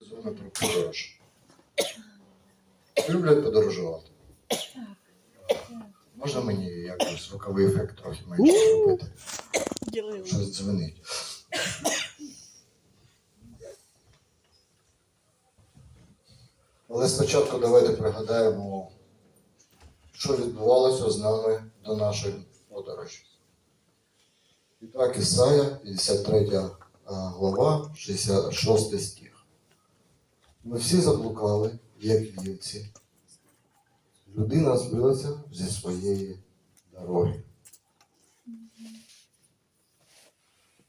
Зона про подорож. Люблять подорожувати. Можна мені якось звуковий ефект трохи менше зробити? Щось дзвенить. Але спочатку давайте пригадаємо, що відбувалося з нами до нашої подорожі. І так, Ісая, 53 глава, 66 стих. Ми всі заблукали, як вівці. Людина збилася зі своєї дороги.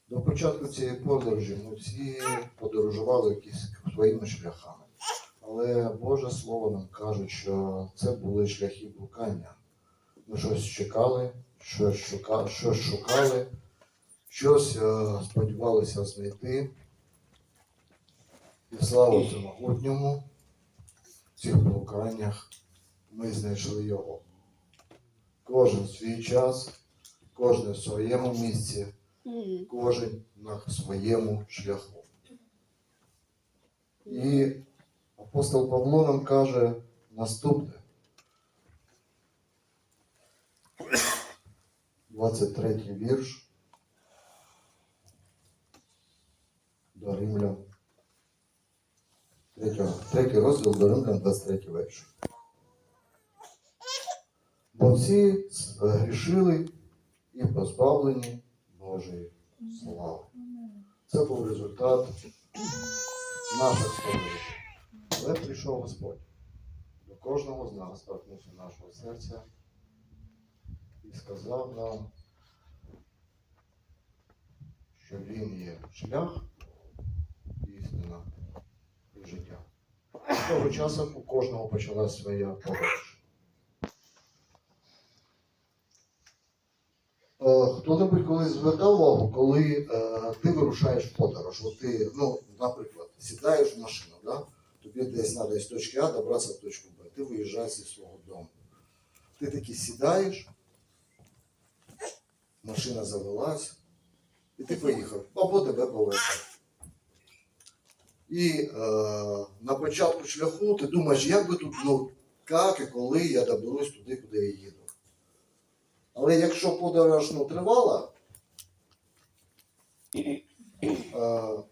До початку цієї подорожі ми всі подорожували якісь своїми шляхами. Але Боже Слово нам каже, що це були шляхи блукання. Ми щось чекали, щось шукали, щось, шукали, щось е, сподівалися знайти. І слава всемогутньому, в цих блуканнях ми знайшли його. Кожен свій час, кожен в своєму місці кожен на своєму шляху. І апостол Павло нам каже наступне. 23 вірш до Римлян. Третій розділ Римлян, 23 вірш. Бо всі грішили і позбавлені Божої слави. Це був результат наших подорожей. Але прийшов Господь до кожного з нас, торкнувся нашого серця і сказав нам, що Він є шлях, життя. З того часу у кожного почалася своя подорож. Е, Хто-небудь колись звертав увагу, коли е, ти вирушаєш в подорож, от ти, ну, наприклад, сідаєш в машину, да? тобі десь треба з точки А добратися в точку Б, ти виїжджаєш зі свого дому. Ти таки сідаєш, машина завелась, і ти поїхав, або тебе повезли. І е, на початку шляху ти думаєш, як би тут, ну, як і коли я доберусь туди, куди я їду. Але якщо подорож ну, тривала, е,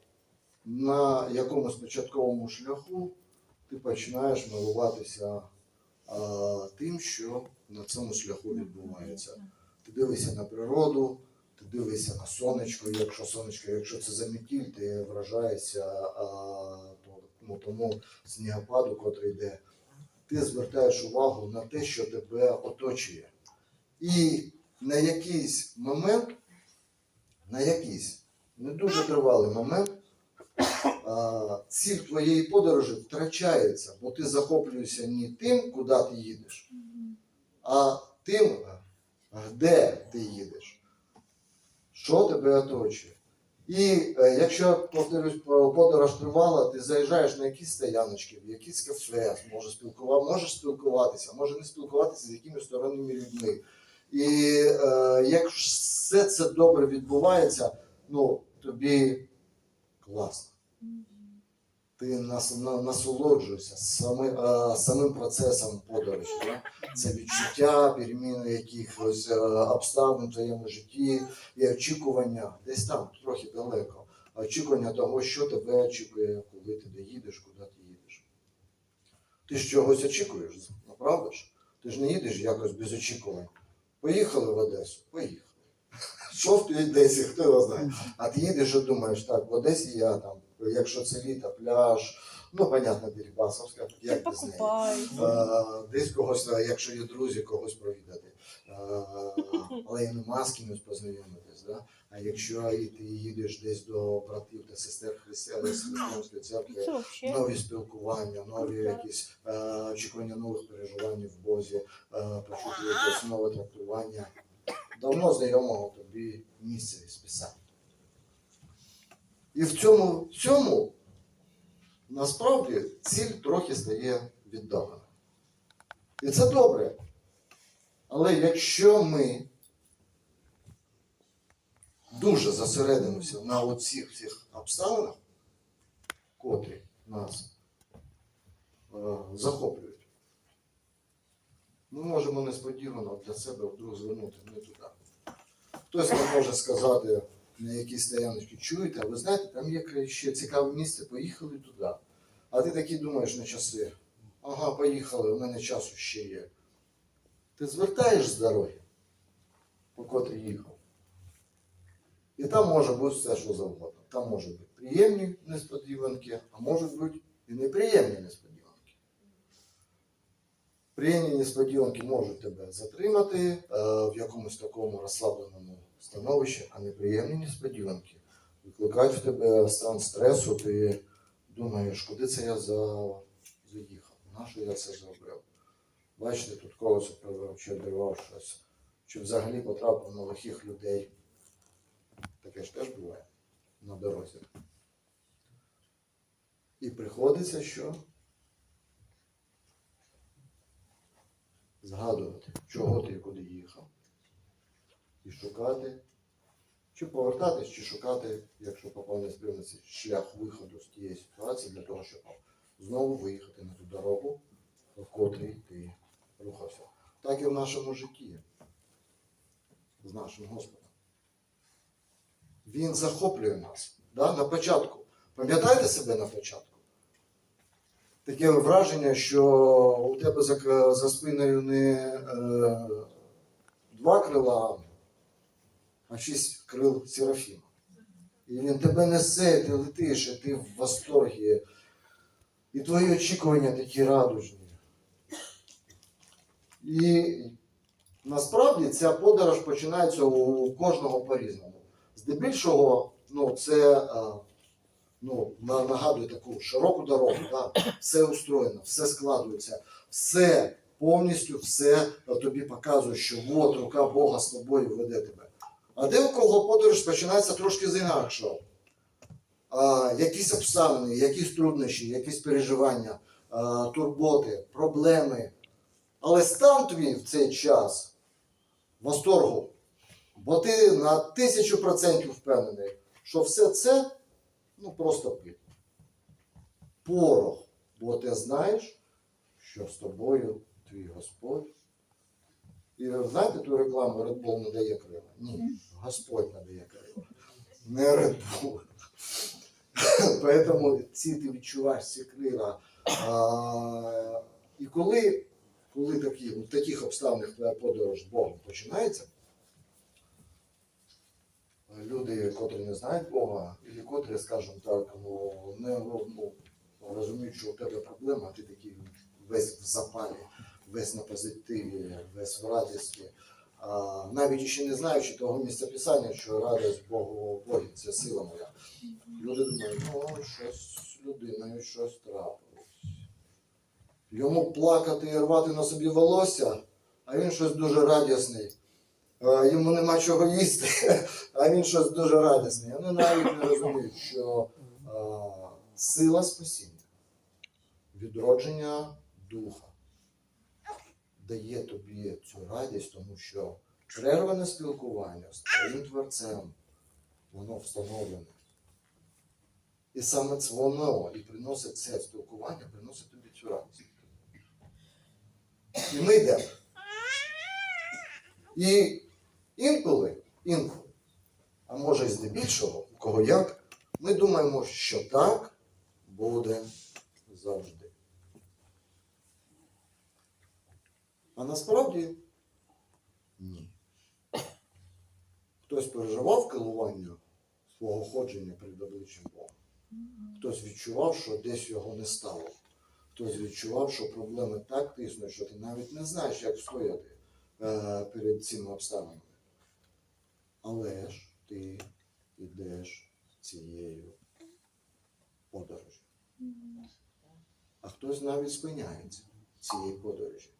на якомусь початковому шляху ти починаєш милуватися е, тим, що на цьому шляху відбувається. Ти дивишся на природу, ти дивишся на сонечко, якщо сонечко, якщо це замітіль, ти вражаєшся е, то- ну, тому снігопаду, котрий йде. Ти звертаєш увагу на те, що тебе оточує. І на якийсь момент, на якийсь не дуже тривалий момент, а, ціль твоєї подорожі втрачається, бо ти захоплюєшся не тим, куди ти їдеш, а тим, де ти їдеш, що тебе оточує. І е, якщо, повторюсь, подорож тривала, ти заїжджаєш на якісь стояночки, в якісь кафе, може спілкува... можеш спілкуватися, може не спілкуватися з якимись сторонніми людьми. І е, як все це добре відбувається, ну тобі класно. Ти нас, на, насолоджуєшся сами, е, самим процесом подорожі. Да? Це відчуття, переміни якихось е, обставин в твоєму житті і очікування десь там, трохи далеко. Очікування того, що тебе очікує, коли ти доїдеш, куди ти їдеш. Ти ж чогось очікуєш, ну, правда ж? Ти ж не їдеш якось без очікувань. Поїхали в Одесу? Поїхали. Що в Одесі, хто його знає? А ти їдеш і думаєш, так, в Одесі я там, якщо це літо, пляж, ну, понятно, Дерибасовська, як без неї. Е, Десь когось, е, якщо є друзі, когось провідати. Е, Але і нема з кимось познайомитись. Да? А якщо і ти їдеш десь до братів та сестер християн з християнської церкви, нові спілкування, нові якісь е, очікування нових переживань в Бозі, е, почути якесь нове трактування. Давно знайомого тобі місця із писання. І в цьому всьому насправді ціль трохи стає віддалена. І це добре. Але якщо ми дуже зосередимося на оцих всіх обставинах, котрі нас е, захоплюють. Ми можемо несподівано для себе вдруг звернути не туди. Хтось нам може сказати на якійсь стояночці, чуєте, а ви знаєте, там є ще цікаве місце, поїхали туди. А ти такий думаєш на часи, ага, поїхали, у мене часу ще є. Ти звертаєш з дороги, по котрій їхав. І там може бути все, що завгодно. Там можуть бути приємні несподіванки, а можуть бути і неприємні несподіванки. Приємні несподіванки можуть тебе затримати е, в якомусь такому розслабленому становищі, а неприємні несподіванки викликають в тебе стан стресу, ти думаєш, куди це я за... заїхав, на що я це зробив. Бачите, тут колесо привив, чи обірвав щось, чи взагалі потрапив на лихих людей. Таке ж теж буває на дорозі. І приходиться що? Згадувати, чого ти і куди їхав. І шукати, чи повертатись, чи шукати, якщо попав не співниці, шлях виходу з тієї ситуації для того, щоб знову виїхати на ту дорогу, в котрій ти рухався. Так і в нашому житті з нашим Господом. Він захоплює нас. Да? На початку. Пам'ятаєте себе на початку? Таке враження, що у тебе за, за спиною не е, два крила, а шість крил Серафіма. І він тебе несе, ти летиш, і ти в восторгі. І твої очікування такі радужні. І насправді ця подорож починається у кожного по-різному. Здебільшого, ну, це е, ну, нагадує таку широку дорогу, да? все устроєно, все складується, все повністю все тобі показує, що от рука Бога з тобою веде тебе. А де у кого подорож починається трошки з інакшого. А, якісь обставини, якісь труднощі, якісь переживання, а, турботи, проблеми. Але стан твій в цей час восторгу, бо ти на тисячу процентів впевнений, що все це ну, просто пит. Порох, бо ти знаєш, що з тобою твій Господь. І знаєте ту рекламу Red Bull не дає крила? Ні, Господь надає крила. Не Red Bull. Поэтому ці ти відчуваєш ці крила. А, і коли, коли такі, в таких обставинах твоя подорож з Богом починається, люди, котрі не знають Бога, і котрі, скажімо так, ну, не ну, розуміють, що у тебе проблема, а ти такий весь в запалі, весь на позитиві, весь в радості. А, навіть ще не знаючи того місця писання, що радість Богу Богі це сила моя. Люди думають, ну щось з людиною, щось трапилось. Йому плакати і рвати на собі волосся, а він щось дуже радісний. Йому нема чого їсти, а він щось дуже радісний. Вони навіть не розуміють, що а, сила спасіння, відродження духа дає тобі цю радість, тому що перерване спілкування з твоїм творцем, воно встановлене. І саме це воно і приносить це спілкування, приносить тобі цю радість. І ми йдемо. І інколи, інколи, а може і здебільшого, у кого як, ми думаємо, що так буде завжди. А насправді ні. Хтось переживав керування свого ходження перед обличчям Бога. Хтось відчував, що десь його не стало. Хтось відчував, що проблеми так тиснуть, що ти навіть не знаєш, як стояти е, перед цими обставинами. Але ж ти йдеш цією подорожю. А хтось навіть спиняється цієї подорожі.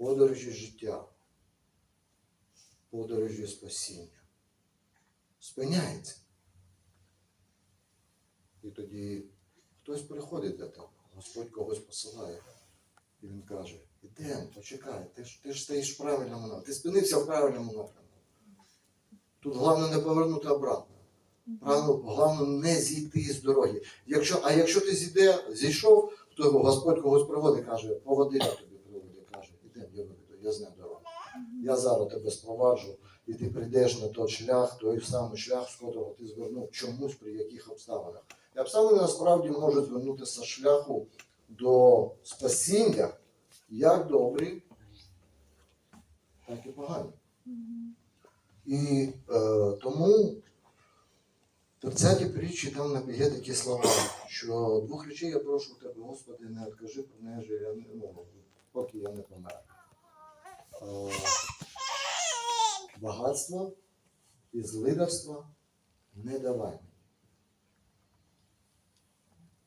Подорожі життя, подорожі спасіння. Спиняється. І тоді хтось приходить до тебе, Господь когось посилає. І він каже, ідемо, почекай, ти ж, ти ж стоїш в правильному напрямку. Ти спинився в правильному напрямку. Тут головне не повернути обратно. Головне не зійти з дороги. Якщо, а якщо ти зійде, зійшов, то Господь когось приводить, каже, тобі приводить, каже, іди, я я дорогу. Я зараз тебе спроваджу, і ти прийдеш на той шлях, той самий шлях, з котрого ти звернув чомусь при яких обставинах. І обставини насправді можуть звернутися з шляху до спасіння, як добрі, так і погані. І е, тому в 30 притчі там є такі слова, що двох речей я прошу тебе, Господи, не откажи про неї, ну, поки я не помер. Е, багатство і злидарство не давай мені.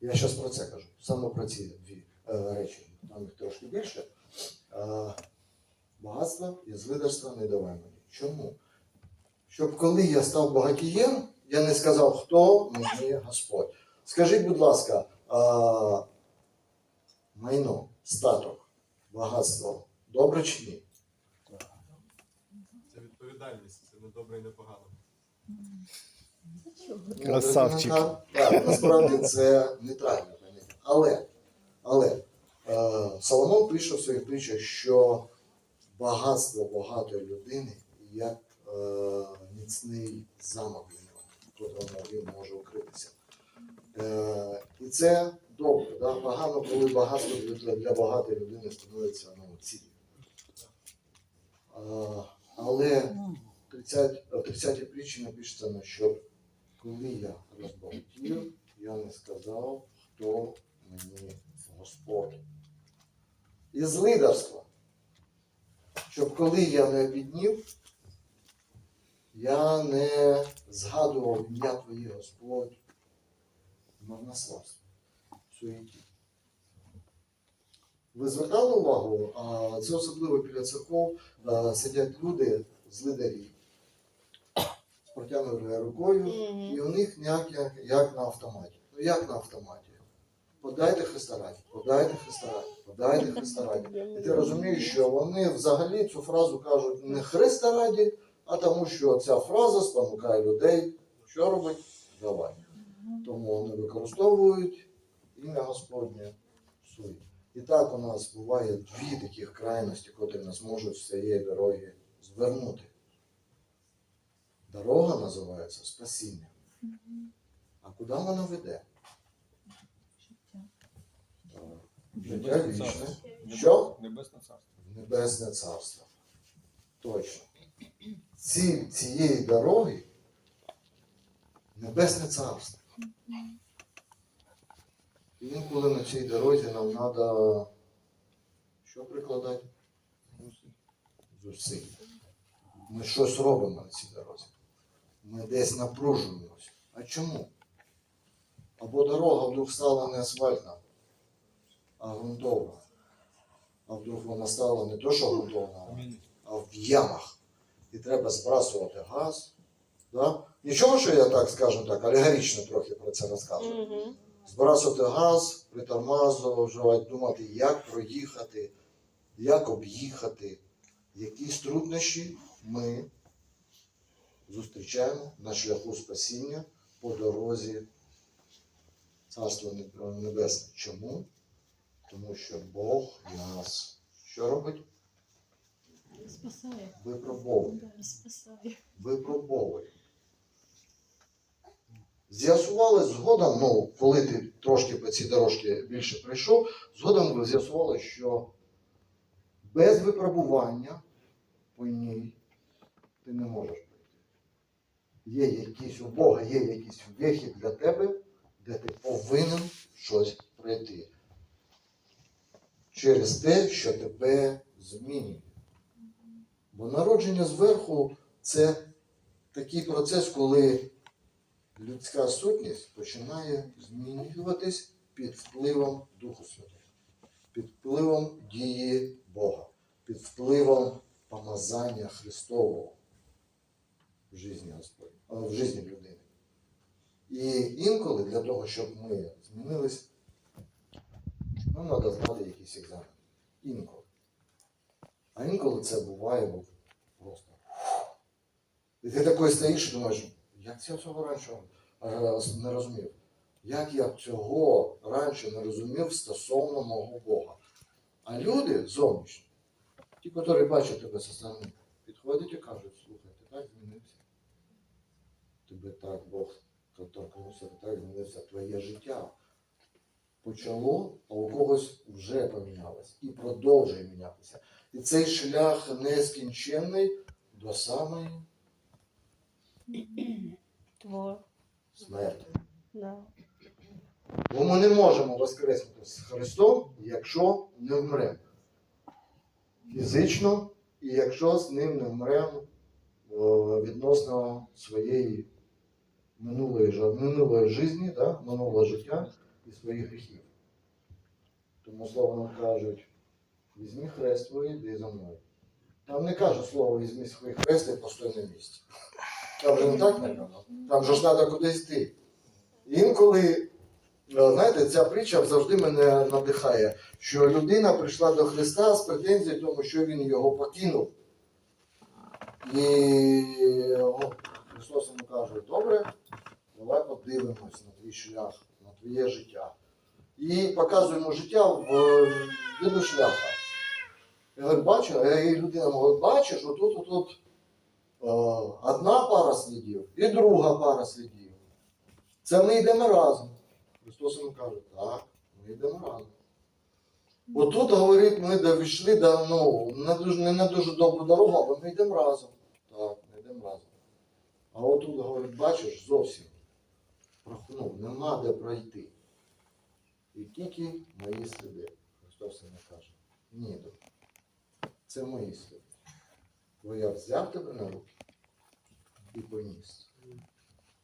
Я зараз про це кажу, саме про ці дві е, речі, там їх трошки більше. Е, багатство і злидарство не давай мені. Чому? Щоб коли я став багатієм, я не сказав, хто мені Господь. Скажіть, будь ласка, майно, статок, багатство добре чи ні? Це відповідальність, це не добре і не погано. Красавчик. Ну, Так, насправді це нейтральне поняття. Але, але е, Соломон пише в своїх притчах, що багатство багатої людини як е, міцний замок для нього, в котрому він може укритися. Е, і це добре. Да? Погано, коли багатство для, для багатої людини становиться ну, ціллю. Е, але в 30, в 30 притчі напишеться, що коли я розбагатів, я не сказав, хто мені Господь. І з лидерства, щоб коли я не обіднів, я не згадував ім'я Твоє Господь в суеті. Ви звертали увагу, а це особливо біля церков сидять люди з лидарів з протягнутою рукою, і у них як, як, на автоматі. Ну як на автоматі? Подайте Христа раді, подайте Христа раді, подайте Христа раді. І ти розумієш, що вони взагалі цю фразу кажуть не Христа раді, а тому, що ця фраза спонукає людей, що робить? Давай. Тому вони використовують ім'я Господнє в суді. І так у нас буває дві таких крайності, котрі нас можуть з цієї дороги звернути. Дорога називається спасіння. А куди вона веде? Життя вічне. Що? Небесне царство. Небесне царство. Точно. Ціль цієї дороги Небесне царство. Інколи на цій дорозі нам треба що прикладати? Зусиль. Ми щось робимо на цій дорозі. Ми десь напружуємося. А чому? Або дорога вдруг стала не асфальтна, а ґрунтовна. А вдруг вона стала не то, що ґрунтовна, а в ямах. І треба збрасувати газ. Да? Нічого, що я так, скажу так, алегорично трохи про це розказую. Збрасувати газ, притормажувати, думати, як проїхати, як об'їхати, якісь труднощі ми зустрічаємо на шляху спасіння по дорозі Царства Небесне. Чому? Тому що Бог нас що робить? Спасає. Випробовує. Да, спасає. випробовує. З'ясували згодом, ну, коли ти трошки по цій дорожці більше прийшов, згодом ви з'ясували, що без випробування по ній ти не можеш пройти. Є якийсь у Бога, є якийсь вихід для тебе, де ти повинен щось пройти. Через те, що тебе змінює. Бо народження зверху це такий процес, коли людська сутність починає змінюватись під впливом Духу Святого, під впливом дії Бога, під впливом помазання Христового в житті Господь, в житті людини. І інколи для того, щоб ми змінились, нам треба здати якийсь екзамен. Інколи. А інколи це буває просто. І ти такий стоїш і думаєш, як це цього раніше е, не розумів? Як я цього раніше не розумів стосовно мого Бога? А люди зовнішні, ті, які бачать тебе со сторони, підходять і кажуть, слухай, ти так змінився. Тебе так Бог торкнувся, так змінився твоє життя. Почало, а у когось вже помінялось і продовжує мінятися. І цей шлях нескінченний до самої Твор. смерті. Да. Бо ми не можемо воскреснути з Христом, якщо не вмремо. Фізично, і якщо з ним не вмремо е, відносно своєї минулої, минулої житті, да? минулого життя і своїх гріхів. Тому слово нам кажуть, візьми хрест твій, йди за мною. Там не каже слово візьми свій хрест і постой на місці. Там же не так. Там же ж треба кудись йти. Інколи Е, Знаєте, ця притча завжди мене надихає, що людина прийшла до Христа з претензією, тому що він його покинув. І о, Христос йому каже, добре, давай подивимось на твій шлях, на твоє життя. І показуємо життя в виду шляха. Я говорю, бачу, е, і людина говорить, бачиш, отут, отут е, одна пара слідів і друга пара слідів. Це ми йдемо разом. Христос йому каже, так, ми йдемо разом. Отут, говорить, ми дійшли до ну, не, дуже, не на дуже добру дорогу, але ми йдемо разом. Так, ми йдемо разом. А отут, говорить, бачиш, зовсім прохнув, нема де пройти. І тільки мої сліди. Христос йому каже, ні, це мої сліди. Бо я взяв тебе на руки і поніс.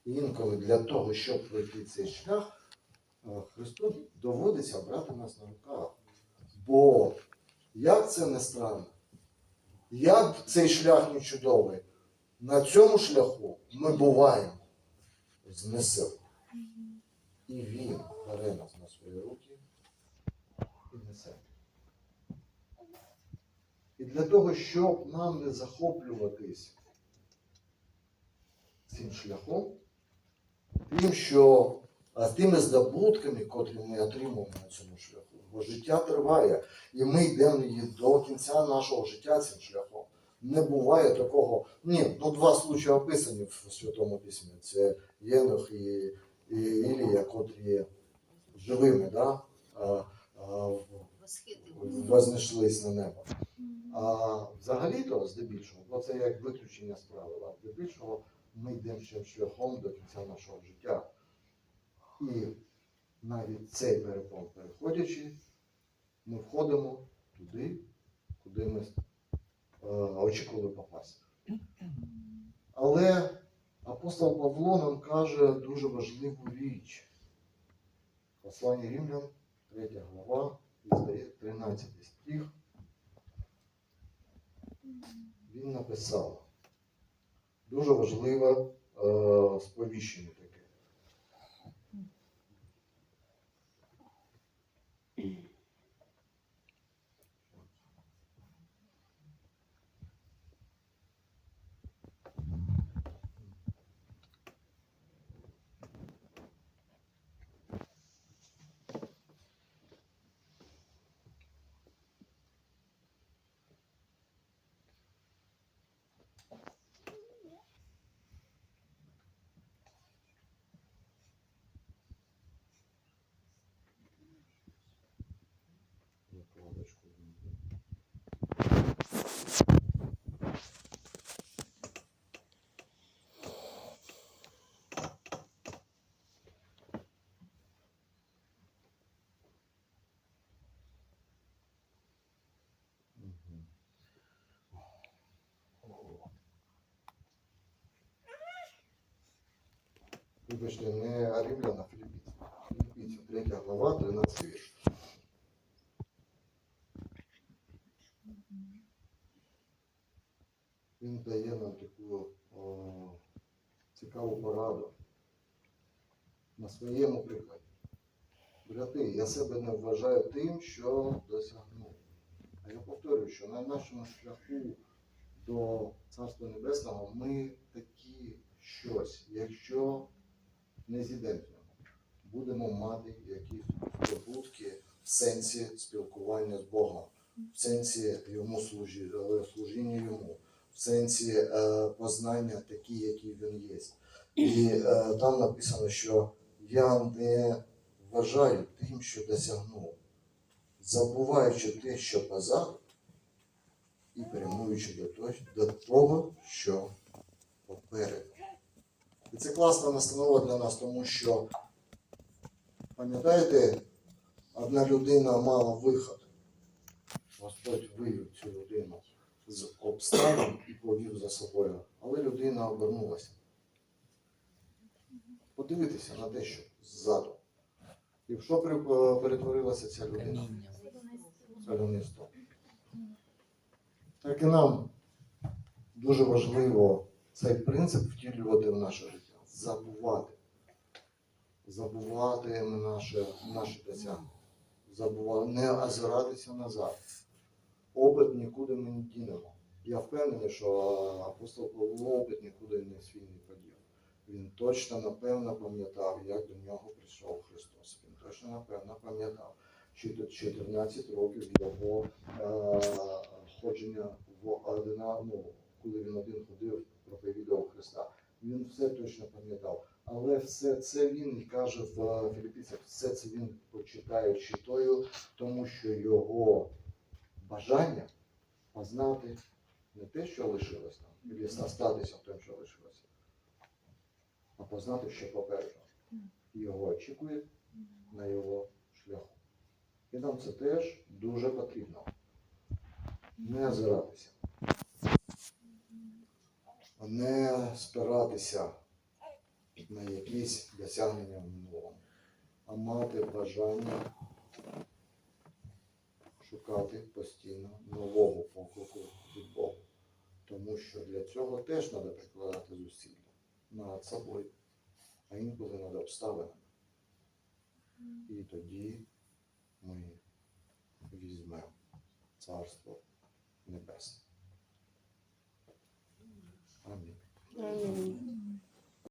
І інколи для того, щоб пройти цей шлях, е, Христу доводиться брати нас на руках. Бо як це не странно, як цей шлях не чудовий, на цьому шляху ми буваємо знесил. І він бере нас на свої руки і несе. І для того, щоб нам не захоплюватись цим шляхом, тим, що а тими здобутками, котрі ми отримуємо на цьому шляху. Бо життя триває, і ми йдемо до кінця нашого життя цим шляхом. Не буває такого. Ні, ну два случаї описані в Святому Письмі. Це Єнох і, і Ілія, котрі живими, да? а, а, вознеслись на небо. А взагалі-то, здебільшого, бо це як виключення з правила, здебільшого ми йдемо ще шляхом до кінця нашого життя. І навіть цей перепон переходячи, ми входимо туди, куди ми е, очікували попасти. Але апостол Павло нам каже дуже важливу річ. Послання Римлян, 3 глава, 13 стих. Він написав дуже важливе е, сповіщення таке. Вибачте, не Римлян, а Філіппійців. Філіппійців, 3 глава, 13 вірш. Він дає нам таку о, цікаву пораду на своєму прикладі. Брати, я себе не вважаю тим, що досягнув. А я повторюю, що на нашому шляху до Царства Небесного ми такі щось, якщо не зійдемо будемо мати якісь здобутки в сенсі спілкування з Богом, в сенсі йому служі, служіння йому, в сенсі е, познання такі, які він є. І е, там написано, що я не вважаю тим, що досягнув, забуваючи те, що позаду, і прямуючи до того, що попереду. І це класна настанова для нас, тому що, пам'ятаєте, одна людина мала виход. Господь вивів цю людину з обставин і повів за собою, але людина обернулася. Подивитися на те, що ззаду. І в що перетворилася ця людина? Солянисто. Так і нам дуже важливо цей принцип втілювати в наше життя. Забувати. Забувати наше, наші досягнення. Забувати, не озиратися назад. Опит нікуди ми не дінемо. Я впевнений, що апостол Павло опит нікуди не свій не подів. Він точно, напевно, пам'ятав, як до нього прийшов Христос. Він точно, напевно, пам'ятав, що тут 14 років його е, ходження в одна, ну, коли він один ходив, проповідував Христа. Він все точно пам'ятав. Але все це він каже в Філіппійцях, все це він почитає читою, тому що його бажання познати не те, що лишилось там, і статися тим, що лишилося, а познати, що попереду. Його очікує на його шляху. І нам це теж дуже потрібно. Не озиратися. Не спиратися на якісь досягнення в минулому, а мати бажання шукати постійно нового поклику від Бога. Тому що для цього теж треба прикладати зусилля над собою, а інколи над обставинами. І тоді ми візьмемо Царство Небесне. 嗯。